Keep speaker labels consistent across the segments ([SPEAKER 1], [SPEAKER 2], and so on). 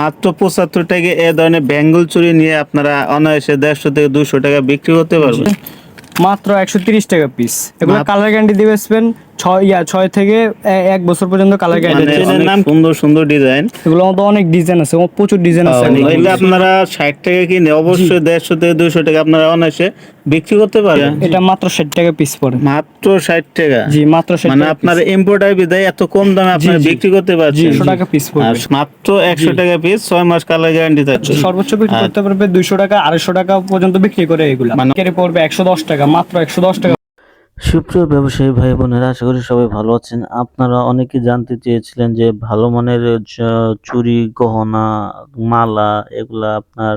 [SPEAKER 1] মাত্র পঁচাত্তর টাকা এ ধরনের বেঙ্গল চুরি নিয়ে আপনারা অনায়াসে দেড়শো থেকে দুশো টাকা বিক্রি করতে পারবেন।
[SPEAKER 2] মাত্র একশো তিরিশ টাকা পিস এগুলো কালার গ্যান্ডি দিবে স্পেন ছয় ইয়া ছয় থেকে এক বছর পর্যন্ত কালার গ্যারান্টি
[SPEAKER 1] মানে
[SPEAKER 2] নাম
[SPEAKER 1] সুন্দর সুন্দর ডিজাইন
[SPEAKER 2] মধ্যে অনেক ডিজাইন আছে প্রচুর ডিজাইন আছে।
[SPEAKER 1] এগুলো আপনারা ষাট টাকা কিনে অবশ্যই দেড়শো থেকে দুশো টাকা আপনারা অনায়াসে বিক্রি করতে পারবেন।
[SPEAKER 2] এটা মাত্র ষাট টাকা পিস পড়ে।
[SPEAKER 1] মাত্র ষাট টাকা।
[SPEAKER 2] জি মাত্র
[SPEAKER 1] মানে আপনার ইম্পোর্টার বিদায় এত কম দামে আপনারা বিক্রি করতে পারছেন।
[SPEAKER 2] একশো টাকা পিস পড়বে।
[SPEAKER 1] মাত্র একশো টাকা পিস ছয় মাস কালার গ্যারান্টি থাকছে।
[SPEAKER 2] সর্বোচ্চ বিক্রি করতে পারবে দুইশো টাকা আড়াইশো টাকা পর্যন্ত বিক্রি করে এগুলো।
[SPEAKER 1] মানে-
[SPEAKER 2] পড়বে একশো দশ টাকা মাত্র একশো দশ টাকা।
[SPEAKER 3] সুপ্রিয় ব্যবসায়ী ভাই বোনেরা, আশা করি সবাই ভালো আছেন। আপনারা অনেকে জানতে চেয়েছিলেন যে ভালো মানের চুরি গহনা, মালা, এগুলা আপনার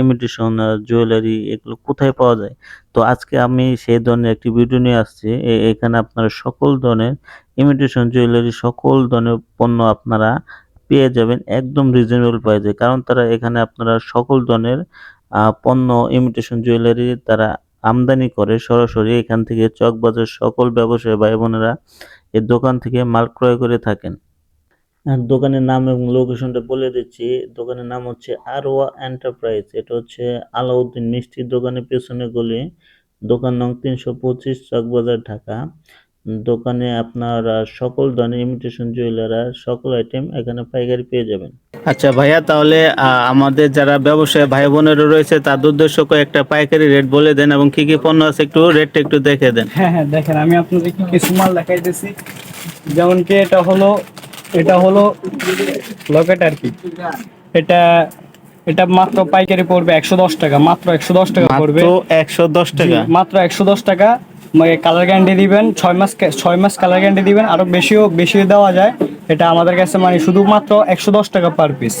[SPEAKER 3] ইমিটেশন জুয়েলারি এগুলো কোথায় পাওয়া যায়? তো আজকে আমি সেই ধরনের একটি ভিডিও নিয়ে আসছি। এখানে আপনারা সকল ধরনের ইমিটেশন জুয়েলারি সকল ধরনের পণ্য আপনারা পেয়ে যাবেন, একদম রিজনেবল প্রাইসে কারণ তারা এখানে আপনারা সকল ধরনের পণ্য ইমিটেশন জুয়েলারি তারা আমদানি করে সরাসরি এখান থেকে চকবাজার সকল ব্যবসায়ী ভাই বোনেরা এই দোকান থেকে মাল ক্রয় করে থাকেন। দোকানের নাম এবং লোকেশনটা বলে দিচ্ছি। দোকানের নাম হচ্ছে আর ওয়া এন্টারপ্রাইজ এটা হচ্ছে আলাউদ্দিন মিষ্টির দোকানের পেছনে গলি। দোকান নং তিনশো পঁচিশ চকবাজার ঢাকা। দোকানে আপনার সকল ধরনের ইমিটেশন জুয়েলার সকল আইটেম এখানে পাইকারি পেয়ে যাবেন।
[SPEAKER 1] আচ্ছা ভাইয়া তাহলে আহ, আমাদের যারা ব্যবসায়ী ভাই বোনেরা রয়েছে তাদের উদ্দেশ্য একটা পাইকারি রেট বলে দেন এবং কি কি পণ্য আছে একটু রেটটা একটু দেখে দেন।
[SPEAKER 2] হ্যাঁ হ্যাঁ দেখেন আমি আপনাদের কি কিছু মাল দেখাইতেছি। যেমন কি এটা হলো এটা হলো লকেট আর কি। এটা এটা মাত্র পাইকারি পড়বে একশো দশ টাকা মাত্র একশো দশ টাকা পড়বে।
[SPEAKER 1] মাত্র একশো দশ টাকা।
[SPEAKER 2] মাত্র একশো দশ টাকা। কালার গ্যারান্টি দিবেন ছয় মাস ছয় মাস কালার গ্যারান্টি দিবেন আরও বেশিও বেশি দেওয়া যায়। এটা আমাদের কাছে মানে শুধুমাত্র একশো দশ টাকা পার পিস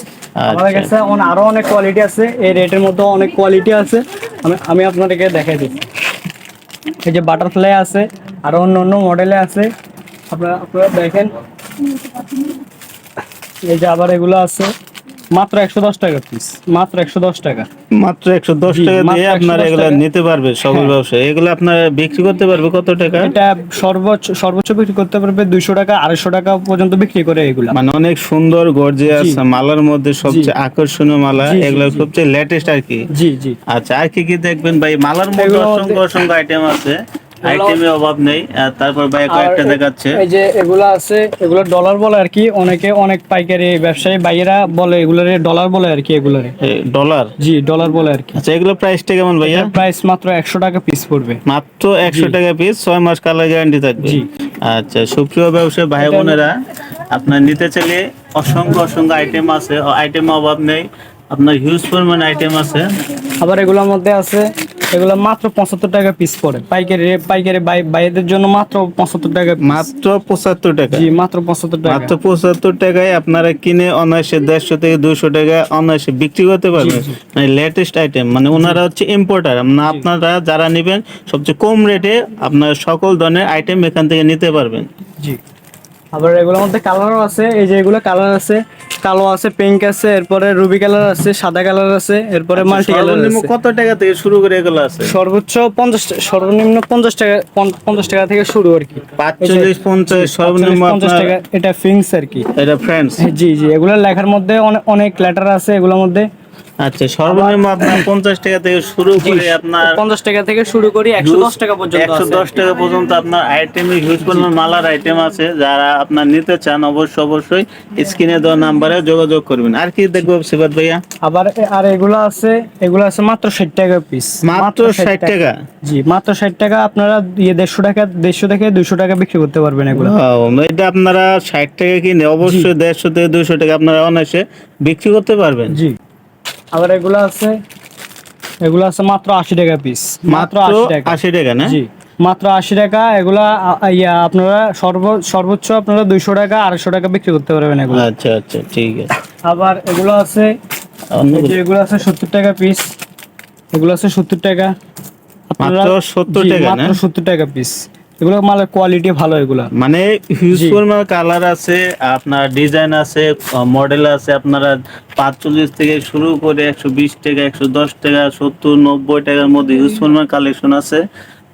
[SPEAKER 2] আমাদের কাছে অন- আরও অনেক কোয়ালিটি আছে এই রেটের মধ্যে অনেক কোয়ালিটি আছে। আমি আমি আপনাদেরকে দেখাই দিচ্ছি এই যে বাটারফ্লাই আছে আরও অন্য অন্য মডেলে আছে। আপনারা আপনারা দেখেন। এই যে আবার এগুলো আছে মাত্র একশো দশ টাকা পিস মাত্র একশো দশ টাকা।
[SPEAKER 1] মাত্র একশো দশ টাকা দিয়ে
[SPEAKER 2] 110
[SPEAKER 1] আপনারা এগুলো নিতে পারবে সবুজ
[SPEAKER 2] ব্যবসা।
[SPEAKER 1] ব্যবসায়ী এগুলো আপনারা বিক্রি করতে পারবে কত টাকা?
[SPEAKER 2] এটা সর্বোচ্চ সর্বোচ্চ বিক্রি করতে পারবে দুইশো টাকা আড়াইশো টাকা পর্যন্ত বিক্রি করে এগুলো।
[SPEAKER 1] মানে অনেক সুন্দর গর্জিয়াস
[SPEAKER 2] আছে
[SPEAKER 1] মালার মধ্যে সবচেয়ে আকর্ষণীয় মালা এগুলো সবচেয়ে লেটেস্ট আর কি।
[SPEAKER 2] জি জি।
[SPEAKER 1] আচ্ছা আর কি কি দেখবেন ভাই? মালার মধ্যে অসংখ্য অসংখ্য আইটেম আছে। আইটেমের অভাব নেই। তারপর ভাই কয়েকটা দেখাচ্ছে।
[SPEAKER 2] এই যে এগুলা আছে এগুলো ডলার বলে আর কি অনেকে অনেক পাইকারি ব্যবসায়ী ভাইয়েরা বলে এগুলোরে ডলার বলে আর কি এগুলোরে।
[SPEAKER 1] ডলার
[SPEAKER 2] জি ডলার বলে আর কি।
[SPEAKER 1] আচ্ছা এগুলো প্রাইসটা কেমন ভাইয়া?
[SPEAKER 2] প্রাইস মাত্র একশো টাকা পিস পড়বে।
[SPEAKER 1] মাত্র একশো টাকা পিস ছয় মাস কালার গ্যারান্টি থাকবে।
[SPEAKER 2] জি।
[SPEAKER 1] আচ্ছা সুপ্রিয় ব্যবসায়ী ভাই বোনেরা আপনার নিতে চাইলে অসংখ্য অসংখ্য আইটেম আছে আইটেম অভাব নেই। আপনার হিউজ পরিমাণ আইটেম আছে।
[SPEAKER 2] আবার এগুলোর মধ্যে আছে এগুলো মাত্র পঁচাত্তর টাকা পিস পড়ে। পাইকারি পাইকারি বাই- বাইরেদের জন্য মাত্র পঁচাত্তর টাকা
[SPEAKER 1] মাত্র পঁচাত্তর টাকা।
[SPEAKER 2] জি মাত্র পঁচাত্তর টাকা।
[SPEAKER 1] মাত্র পঁচাত্তর টাকায় আপনারা কিনে অনায়াসে দেড়শো থেকে দুশো টাকা অনায়াসে বিক্রি করতে পারবেন। মানে লেটেস্ট আইটেম মানে ওনারা হচ্ছে ইম্পোর্টার না আপনারা যারা নেবেন সবচেয়ে কম রেটে আপনার সকল ধরনের আইটেম এখান থেকে নিতে পারবেন।
[SPEAKER 2] জি। আবার এগুলোর মধ্যে কালারও আছে এই যে এগুলো কালার আছে কালো আছে পিঙ্ক আছে এরপরে রুবি কালার আছে সাদা কালার আছে এরপরে মাল্টি কালার
[SPEAKER 1] আচ্ছা, সর্বনিম্ন
[SPEAKER 2] আছে।
[SPEAKER 1] কত টাকা থেকে শুরু করে এগুলো আছে?
[SPEAKER 2] সর্বোচ্চ পঞ্চাশ টা- সর্বনিম্ন পঞ্চাশ টাকা পন- পঞ্চাশ টাকা থেকে শুরু আর কি।
[SPEAKER 1] পাঁচচল্লিশ পঞ্চাশ সর্বনিম্ন
[SPEAKER 2] পঞ্চাশ
[SPEAKER 1] আপনার
[SPEAKER 2] টাকা এটা ফিংস আর কি।
[SPEAKER 1] এটা ফ্রেন্ডস
[SPEAKER 2] জি জি এগুলোর লেখার মধ্যে অনেক অনেক লেটার আছে এগুলোর মধ্যে
[SPEAKER 1] আচ্ছা সর্বনিম্ন আপনার পঞ্চাশ টাকা থেকে শুরু করে আপনার
[SPEAKER 2] পঞ্চাশ টাকা থেকে শুরু করি একশো দশ টাকা পর্যন্ত
[SPEAKER 1] একশো
[SPEAKER 2] আছে।
[SPEAKER 1] দশ টাকা পর্যন্ত আপনার আইটেম হিউজ পরিমাণ মালার আইটেম আছে। যারা আপনার নিতে চান অবশ্যই অবশ্যই স্ক্রিনে দেওয়া নাম্বারে যোগাযোগ করবেন। আর কি দেখব সিবাদ ভাইয়া?
[SPEAKER 2] আবার আর এগুলো আছে এগুলো আছে মাত্র ষাট টাকা পিস
[SPEAKER 1] মাত্র ষাট টাকা?
[SPEAKER 2] জি মাত্র ষাট টাকা আপনারা ইয়ে দেড়শো টাকা দেড়শো থেকে দুইশো টাকা বিক্রি করতে পারবেন এগুলো।
[SPEAKER 1] এটা আপনারা ষাট টাকা কিনে অবশ্যই দেড়শো থেকে দুশো টাকা আপনারা অনায়াসে বিক্রি করতে পারবেন।
[SPEAKER 2] জি। আবার এগুলো আছে এগুলো আছে মাত্র আশি টাকা পিস মাত্র আশি টাকা।
[SPEAKER 1] আশি টাকা না?
[SPEAKER 2] জি মাত্র আশি টাকা এগুলা ইয়া আপনারা সর্ব সর্বোচ্চ আপনারা দুইশো টাকা আড়াইশো টাকা বিক্রি করতে পারবেন এগুলো।
[SPEAKER 1] আচ্ছা আচ্ছা ঠিক আছে।
[SPEAKER 2] আবার এগুলো আছে এগুলো আছে সত্তর টাকা পিস এগুলো আছে সত্তর টাকা। আপনারা-
[SPEAKER 1] মাত্র 70
[SPEAKER 2] জি,
[SPEAKER 1] টাকা
[SPEAKER 2] সত্তর টাকা পিস এগুলো মালের কোয়ালিটি ভালো এগুলা।
[SPEAKER 1] মানে হিউজ। পরিমাণ কালার আছে আপনার ডিজাইন আছে মডেল আছে আপনারা পাঁচচল্লিশ থেকে শুরু করে একশো বিশ টাকা একশো দশ টাকা সত্তর নব্বই টাকার মধ্যে হিউজ পরিমাণ কালেকশন আছে।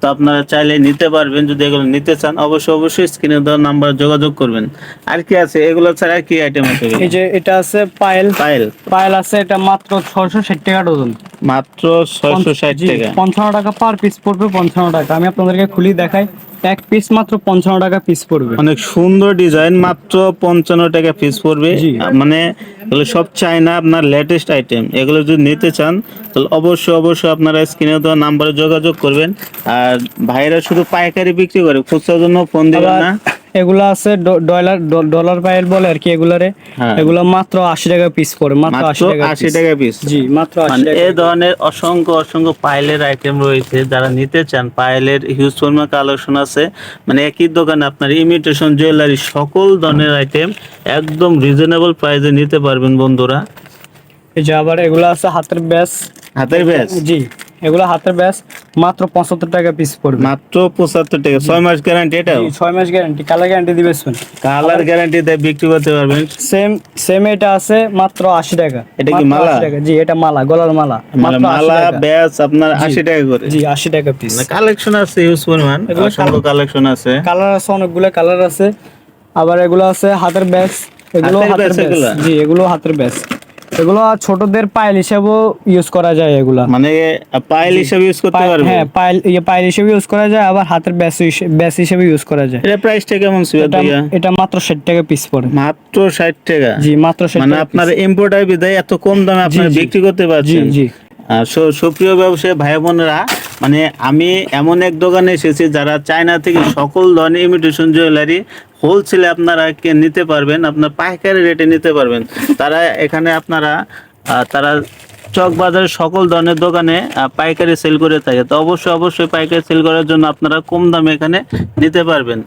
[SPEAKER 1] তো আপনারা চাইলে নিতে পারবেন যদি এগুলো নিতে চান অবশ্যই অবশ্যই স্ক্রিনে দেওয়া নাম্বার যোগাযোগ করবেন। আর কি আছে? এগুলো ছাড়া কি আইটেম আছে
[SPEAKER 2] এই যে এটা আছে পায়েল
[SPEAKER 1] পায়েল
[SPEAKER 2] পায়েল আছে এটা মাত্র ছয়শো ষাট টাকা ডজন
[SPEAKER 1] মাত্র ছয়শো ষাট
[SPEAKER 2] জি,
[SPEAKER 1] টাকা।
[SPEAKER 2] পঞ্চান্ন টাকা পার পিস পড়বে পঞ্চান্ন টাকা। আমি আপনাদেরকে খুলি দেখাই। এক পিস মাত্র পঞ্চান্ন টাকা পিস পড়বে।
[SPEAKER 1] অনেক সুন্দর ডিজাইন মাত্র পঞ্চান্ন টাকা পিস পড়বে। মানে এগুলো সব চাইনা আপনার লেটেস্ট আইটেম এগুলো যদি নিতে চান তাহলে অবশ্যই অবশ্যই আপনারা স্ক্রিনে দেওয়া নাম্বারে যোগাযোগ করবেন। আর ভাইরা শুধু পাইকারি বিক্রি করে খুচরার জন্য ফোন দিবেন না।
[SPEAKER 2] এগুলো আছে ডলার ডলার পায়েল বলে আর কি এগুলারে।
[SPEAKER 1] হ্যাঁ।
[SPEAKER 2] এগুলো মাত্র আশি টাকা পিস পড়ে মাত্র আশি টাকা
[SPEAKER 1] পিস
[SPEAKER 2] জি মাত্র
[SPEAKER 1] মানে
[SPEAKER 2] টাকা
[SPEAKER 1] এই ধরনের অসংখ্য অসংখ্য পাইলের আইটেম রয়েছে যারা নিতে চান। পাইলের হিউজ পরিমাণ কালেকশন আছে। মানে একই দোকানে আপনার ইমিটেশন জুয়েলারি সকল ধরনের আইটেম একদম রিজনেবল প্রাইসে নিতে পারবেন বন্ধুরা।
[SPEAKER 2] এই যে আবার এগুলো আছে হাতের ব্যাস।
[SPEAKER 1] হাতের ব্যাস?
[SPEAKER 2] জি। এগুলো হাতের ব্যাস মাত্র পঁচাত্তর টাকা পিস পড়বে।
[SPEAKER 1] মাত্র পঁচাত্তর টাকা। ছয় মাস গ্যারান্টি এটাও?
[SPEAKER 2] জি, ছয় মাস গ্যারান্টি কালার গ্যারান্টি দিবে শুন
[SPEAKER 1] কালার গ্যারান্টি দেয় বিক্রি করতে পারবেন।
[SPEAKER 2] সেম সেম এটা আছে মাত্র আশি টাকা।
[SPEAKER 1] এটা কি মালা?
[SPEAKER 2] জি এটা মালা গলার মালা।
[SPEAKER 1] মানে
[SPEAKER 2] মাত্র 80
[SPEAKER 1] মালা ব্যাস আপনার আশি টাকা করে।
[SPEAKER 2] জি আশি টাকা পিস
[SPEAKER 1] কালেকশন আছে হিউজ পরিমাণ। অসংখ্য কালেকশন আছে।
[SPEAKER 2] কালার আছে অনেকগুলো কালার আছে। আবার এগুলো আছে হাতের ব্যাস। এগুলো
[SPEAKER 1] হাতের ব্যাস
[SPEAKER 2] জি এগুলো হাতের ব্যাস। এগুলো ছোটদের পাইল হিসাবেও ইউজ করা যায় এগুলা।
[SPEAKER 1] মানে পাইল হিসাবে ইউজ করতে পারবে?
[SPEAKER 2] হ্যাঁ পাইল ইয়ে পাইল হিসাবে ইউজ করা যায় আবার হাতের ব্যাস ব্যাস হিসাবে ইউজ করা যায়।
[SPEAKER 1] এটা প্রাইসটা কেমন
[SPEAKER 2] এটা
[SPEAKER 1] ভাইয়া?
[SPEAKER 2] এটা মাত্র ষাট টাকা পিস পড়ে।
[SPEAKER 1] মাত্র ষাট টাকা?
[SPEAKER 2] জি মাত্র ষাট
[SPEAKER 1] মানে
[SPEAKER 2] টাকা
[SPEAKER 1] আপনার ইম্পোর্টার বিদায় এত কম দামে
[SPEAKER 2] আপনি
[SPEAKER 1] বিক্রি করতে পারছেন।
[SPEAKER 2] জি।
[SPEAKER 1] আর সুপ্রিয় ব্যবসায়ী ভাই বোনেরা মানে আমি এমন এক দোকানে এসেছি যারা চায়না থেকে সকল ধরনের ইমিটেশন জুয়েলারি হোলসেলে আপনারা কে নিতে পারবেন আপনার পাইকারি রেটে নিতে পারবেন। তারা এখানে আপনারা তারা চক বাজারের সকল ধরনের দোকানে পাইকারি সেল করে থাকে। তো অবশ্যই অবশ্যই পাইকারি সেল করার জন্য আপনারা কম দামে এখানে নিতে পারবেন।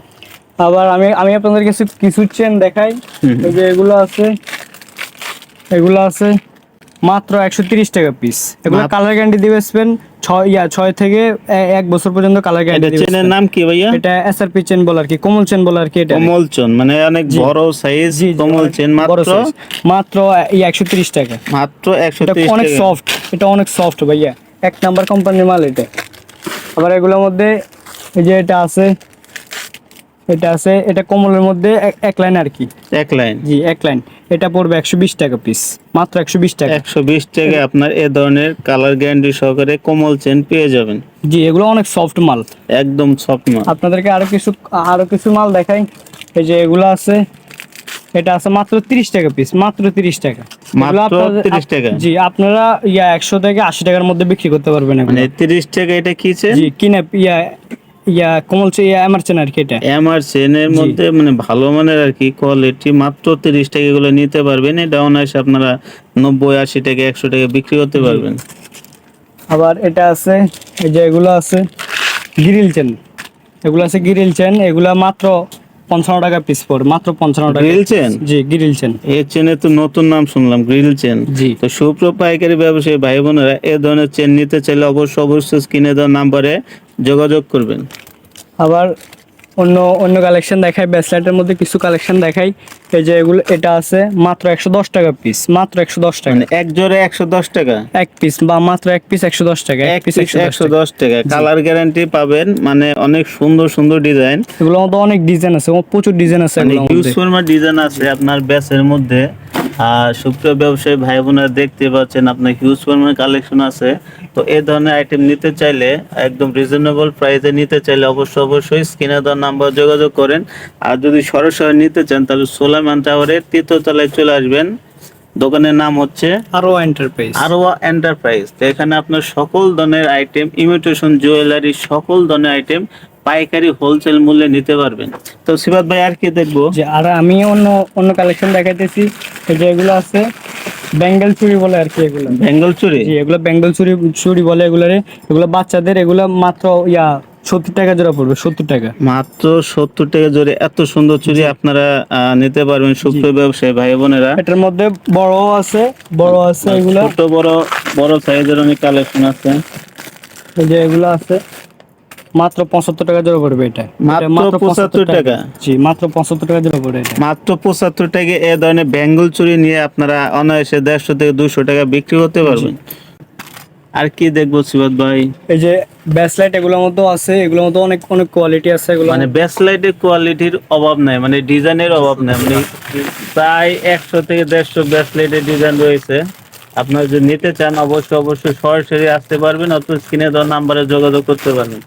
[SPEAKER 2] আবার আমি আমি আপনাদের কিছু কিছু চেন দেখাই। এই যে এগুলো আছে এগুলো আছে মাত্র একশো তিরিশ টাকা পিস এগুলো কালার গ্যারান্টি দিবে স্পেন ছয় ইয়া ছয় থেকে এক বছর পর্যন্ত কালার
[SPEAKER 1] এটা
[SPEAKER 2] গ্যারান্টি
[SPEAKER 1] চেনের নাম কি ভাইয়া?
[SPEAKER 2] এটা এসআরপি চেন বলে আর কি কোমল চেন বলে আর কি এটা।
[SPEAKER 1] কমলচন মানে অনেক বড় সাইজ কমল চেন মাত্র।
[SPEAKER 2] মাত্র একশো তিরিশ টাকা।
[SPEAKER 1] মাত্র একশো
[SPEAKER 2] এটা অনেক সফট এটা অনেক সফট ভাইয়া। এক নাম্বার কোম্পানির মাল এটা। আবার এগুলোর মধ্যে এই যে এটা আছে এটা আছে এটা কোমলের মধ্যে এক- লাইন আর কি?
[SPEAKER 1] এক লাইন।
[SPEAKER 2] জি এক লাইন। এটা পড়বে একশো বিশ টাকা পিস মাত্র একশো বিশ টাকা।
[SPEAKER 1] একশো বিশ টাকা আপনার এ ধরনের কালার গ্যারান্টি সহকারে কোমল চেন পেয়ে যাবেন।
[SPEAKER 2] জি এগুলো অনেক সফট মাল।
[SPEAKER 1] একদম সফট মাল।
[SPEAKER 2] আপনাদেরকে আরও কিছু আরও কিছু মাল দেখাই। এই যে এগুলো আছে এটা আছে মাত্র তিরিশ টাকা পিস মাত্র তিরিশ টাকা।
[SPEAKER 1] মাত্র 30 টাকা?
[SPEAKER 2] জি আপনারা ইয়া একশো থেকে আশি টাকার মধ্যে বিক্রি করতে পারবেন
[SPEAKER 1] মানে তিরিশ টাকা এটা কি
[SPEAKER 2] জি কিনে ইয়া ইয়া কোমল ইয়া এমার্চেন আর কি এটা?
[SPEAKER 1] এমআর চেনের মধ্যে মানে ভালো মানের আর কি কোয়ালিটি মাত্র তিরিশ টাকা এগুলো নিতে পারবেন। এটা অনায়াসে আপনারা নব্বই আশি টাকা একশো টাকা বিক্রি করতে পারবেন।
[SPEAKER 2] আবার এটা আছে এই যে এগুলো আছে গ্রিল চেন এগুলো আছে গ্রিল চেন এগুলা মাত্র পঞ্চান্ন টাকা পিস পড়ে মাত্র পঞ্চান্ন টাকা।
[SPEAKER 1] গ্রিল চেন
[SPEAKER 2] জি গ্রিল চেন
[SPEAKER 1] এই চেনের তো নতুন নাম শুনলাম গ্রিল চেন
[SPEAKER 2] জি।
[SPEAKER 1] তো সুপ্র পাইকারি ব্যবসায়ী ভাই বোনেরা এ ধরনের চেন নিতে চাইলে অবশ্যই অবশ্যই স্ক্রিনে দেওয়া নাম্বারে যোগাযোগ করবেন।
[SPEAKER 2] আবার অন্য অন্য কালেকশন দেখাই ব্যাসলাইটের মধ্যে কিছু কালেকশন দেখাই। এই যে এগুলো এটা আছে মাত্র একশো দশ টাকা পিস মাত্র একশো দশ টাকা।
[SPEAKER 1] মানে এক জোরে একশো দশ টাকা?
[SPEAKER 2] এক পিস বা মাত্র এক পিস একশো দশ টাকা
[SPEAKER 1] এক
[SPEAKER 2] পিস একশো দশ টাকা।
[SPEAKER 1] কালার গ্যারান্টি পাবেন মানে অনেক সুন্দর সুন্দর ডিজাইন
[SPEAKER 2] এগুলো মধ্যে অনেক ডিজাইন আছে প্রচুর ডিজাইন আছে
[SPEAKER 1] মানে হিউজ ডিজাইন আছে আপনার ব্যাসের মধ্যে। আর সুপ্রিয় ব্যবসায়ী ভাই বোনেরা দেখতে পাচ্ছেন আপনার হিউজ পরিমাণ কালেকশন আছে। তো এই ধরনের আইটেম নিতে চাইলে একদম রিজনেবল প্রাইসে নিতে চাইলে অবশ্যই অবশ্যই স্ক্রিনে দেওয়ার নাম্বার যোগাযোগ করেন। আর যদি সরাসরি নিতে চান তাহলে সোলামান টাওয়ারের তৃতীয় তলায় চলে আসবেন। দোকানের নাম হচ্ছে
[SPEAKER 2] আরও এন্টারপ্রাইজ
[SPEAKER 1] আরোয়া এন্টারপ্রাইজ তো এখানে আপনার সকল ধরনের আইটেম ইমিটেশন জুয়েলারি সকল ধরনের আইটেম পাইকারি হোলসেল মূল্যে নিতে পারবেন। তো সিবাত ভাই আর কি দেখব?
[SPEAKER 2] যে আর আমি অন্য অন্য কালেকশন দেখাইতেছি। যে এগুলো আছে বেঙ্গল চুরি বলে আর কি এগুলো।
[SPEAKER 1] বেঙ্গল চুরি?
[SPEAKER 2] জি এগুলো বেঙ্গল চুরি চুরি বলে এগুলারে। এগুলো বাচ্চাদের এগুলো মাত্র ইয়া সত্তর টাকা জোড়া পড়বে সত্তর টাকা।
[SPEAKER 1] মাত্র সত্তর টাকা জোরে এত সুন্দর চুরি আপনারা নিতে পারবেন সুপ্র ব্যবসায়ী ভাই বোনেরা।
[SPEAKER 2] এটার মধ্যে বড় আছে বড় আছে এগুলো।
[SPEAKER 1] ছোট বড় বড় সাইজের অনেক কালেকশন আছে।
[SPEAKER 2] এই যে এগুলো আছে। মাত্র পঁচাত্তর টাকা জোড়া পড়বে এটা।
[SPEAKER 1] মাত্র 75 টাকা?
[SPEAKER 2] জি মাত্র পঁচাত্তর টাকা জোড়া পড়বে এটা।
[SPEAKER 1] মাত্র পঁচাত্তর টাকা এ ধরনের বেঙ্গল চুরি নিয়ে আপনারা অনায়াসে দেড়শো থেকে দুশো টাকা বিক্রি করতে পারবেন। আর কি দেখব সিবাত ভাই?
[SPEAKER 2] এই যে ব্যাসলাইট এগুলোর মধ্যেও আছে এগুলোর মধ্যে অনেক অনেক কোয়ালিটি আছে এগুলো।
[SPEAKER 1] মানে ব্যাসলাইটের কোয়ালিটির অভাব নাই মানে ডিজাইনের অভাব নাই। মানে প্রায় একশো থেকে দেড়শো ব্যাসলাইটের ডিজাইন রয়েছে। আপনারা যদি নিতে চান অবশ্যই অবশ্যই সরাসরি আসতে পারবেন অথবা স্ক্রিনে দেওয়া নাম্বারে যোগাযোগ করতে পারবেন।